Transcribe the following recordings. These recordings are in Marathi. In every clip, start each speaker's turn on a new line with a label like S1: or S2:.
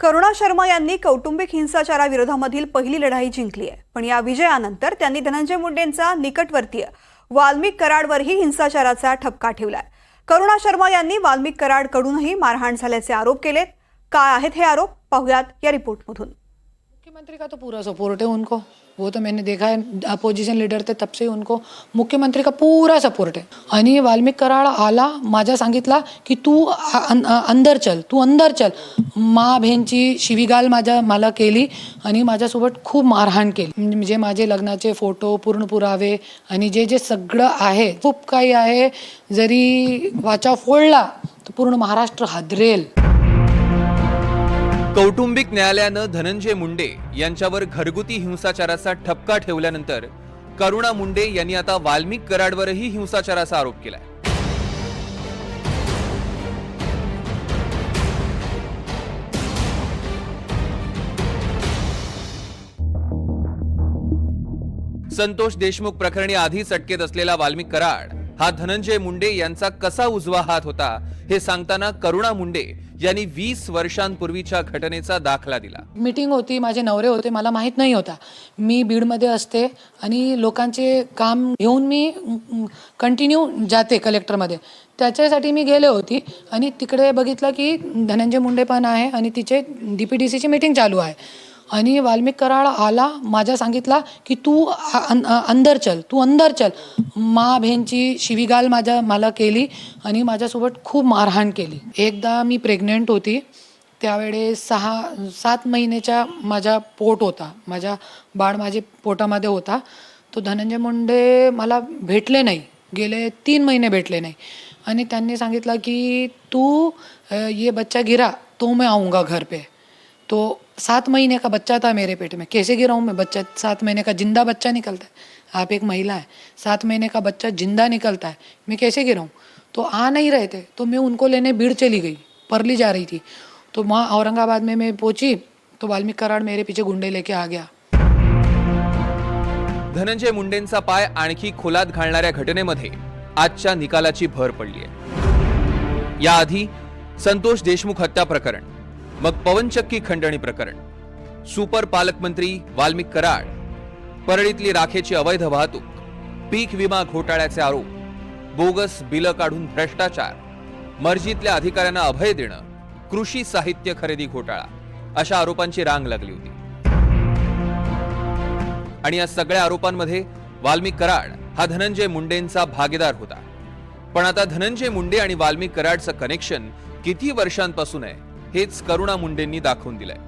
S1: करुणा शर्मा यांनी कौटुंबिक हिंसाचाराविरोधामधील पहिली लढाई जिंकली आहे. पण या विजयानंतर त्यांनी धनंजय मुंडेंचा निकटवर्तीय वाल्मिक कराडवरही हिंसाचाराचा ठपका ठेवलाय. करुणा शर्मा यांनी वाल्मिक कराडकडूनही मारहाण झाल्याचे आरोप केलेत. काय आहेत हे आरोप? पाहुयात या रिपोर्टमधून.
S2: मुख्यमंत्री का तो पूरा सपोर्ट है उनको? वो तो मैंने देखा है अपोजिशन लीडर थे तब से ही उनको मुख्यमंत्री का पूरा सपोर्ट आहे आणि वाल्मिक कराड आला माझा सांगितला की तू आ- अं- अंदर चल तू अंदर चल। मा बहीणची शिवीगाल माझ्या मला केली आणि माझ्यासोबत खूप मारहाण केली. म्हणजे माझे लग्नाचे फोटो पूर्ण पुरावे आणि जे जे सगळं आहे खूप काही आहे जरी वाचा फोडला तर पूर्ण महाराष्ट्र हादरेल.
S3: कौटुंबिक न्यायालयानं धनंजय मुंडे यांच्यावर घरगुती हिंसाचाराचा ठपका ठेवल्यानंतर करुणा मुंडे यांनी आता वाल्मिक कराडवरही हिंसाचाराचा आरोप केलाय. संतोष देशमुख प्रकरणी आधीच अटकेत असलेला वाल्मिक कराड हा धनंजय मुंडे यांचा कसा उजवा हात होता हे सांगताना करुणा मुंडे यांनी वीस वर्षांपूर्वीच्या घटनेचा दाखला दिला.
S2: मीटिंग होती माझे नवरे होते मला माहीत नाही होता. मी बीडमध्ये असते आणि लोकांचे काम घेऊन मी कंटिन्यू जाते कलेक्टरमध्ये त्याच्यासाठी मी गेले होती आणि तिकडे बघितलं की धनंजय मुंडे पण आहे आणि तिचे डी पी डी सीची मीटिंग चालू आहे. आणि वाल्मिक कराड आला माझ्या सांगितला की तू अंदर चल तू अंदर चल. मा बहिणची शिवीगाल माझ्या मला केली आणि माझ्यासोबत खूप मारहाण केली. एकदा मी प्रेग्नेंट होती. त्यावेळेस सहा सात महिन्याच्या माझा पोट होता. माझ्या बाळ माझे पोटामध्ये होता. तो धनंजय मुंडे मला भेटले नाही. गेले तीन महिने भेटले नाही. आणि त्यांनी सांगितलं की तू ये बच्चा गिरा तो मैं आऊंगा घर पे. तो सात महीने का बच्चा था मेरे पेट में। कैसे गिराऊँ मैं बच्चा? सात महीने का जिंदा बच्चा निकलता है। आप एक महिला है। सात महीने का बच्चा जिंदा निकलता है। मैं कैसे गिराऊँ? तो आ नहीं रहे थे। तो मैं उनको लेने भीड़ चली गई। परली जा रही थी। तो वहाँ औरंगाबाद में मैं पहुंची। तो वाल्मीकि कराड़ मेरे पीछे गुंडे लेके आ गया।
S3: धनंजय मुंडेंचा पाय आणखी खोलात घालणाऱ्या घटनेमध्ये आजच्या निकालाची भर पडली आहे. याआधी संतोष देशमुख हत्या प्रकरण. मग पवनचक्की खंडणी प्रकरण. सुपर पालकमंत्री वाल्मिक कराड परळीतली राखेची अवैध वाहतूक पीक विमा घोटाळ्याचे आरोप बोगस बिलं काढून भ्रष्टाचार मर्जीतल्या अधिकाऱ्यांना अभय देणं कृषी साहित्य खरेदी घोटाळा अशा आरोपांची रांग लागली होती. आणि या सगळ्या आरोपांमध्ये वाल्मिक कराड हा धनंजय मुंडेंचा भागीदार होता. पण आता धनंजय मुंडे आणि वाल्मिक कराडचं कनेक्शन किती वर्षांपासून आहे? हेच करुणा मुंडेंनी दाखवून दिलंय.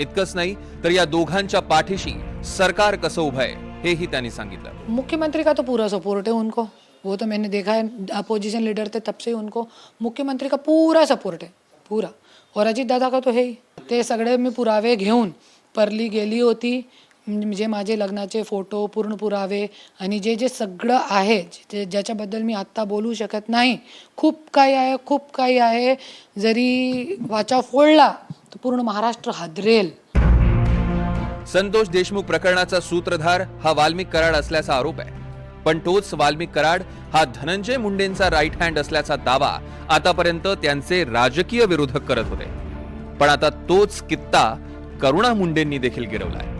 S3: इतकंच नाही तर या दोघांच्या पाठीशी सरकार कसं उभं आहे हेही त्यांनी सांगितलं.
S2: मुख्यमंत्री का तो पूरा सपोर्ट है उनको? वो तो मैंने देखा है अपोजिशन लीडर थे तब से ही उनको मुख्यमंत्री का पूरा सपोर्ट है पूरा। और अजित दादा का तो है ही। ते सगळे मी पुरावे घेऊन परली गेली होती म्हणजे माझे लग्नाचे फोटो पूर्ण पुरावे आणि जे जे सगळं आहे जे ज्याच्याबद्दल मी आत्ता बोलू शकत नाही खूप काही आहे खूप काही आहे. जरी वाचा फोडला तर पूर्ण महाराष्ट्र हादरेल.
S3: संतोष देशमुख प्रकरणाचा सूत्रधार हा वाल्मिक कराड असल्याचा आरोप आहे. पण तोच वाल्मिक कराड हा धनंजय मुंडेंचा राईट हँड असल्याचा दावा आतापर्यंत त्यांचे राजकीय विरोधक करत होते. पण आता तोच कित्ता करुणा मुंडेंनी देखील गिरवलाय.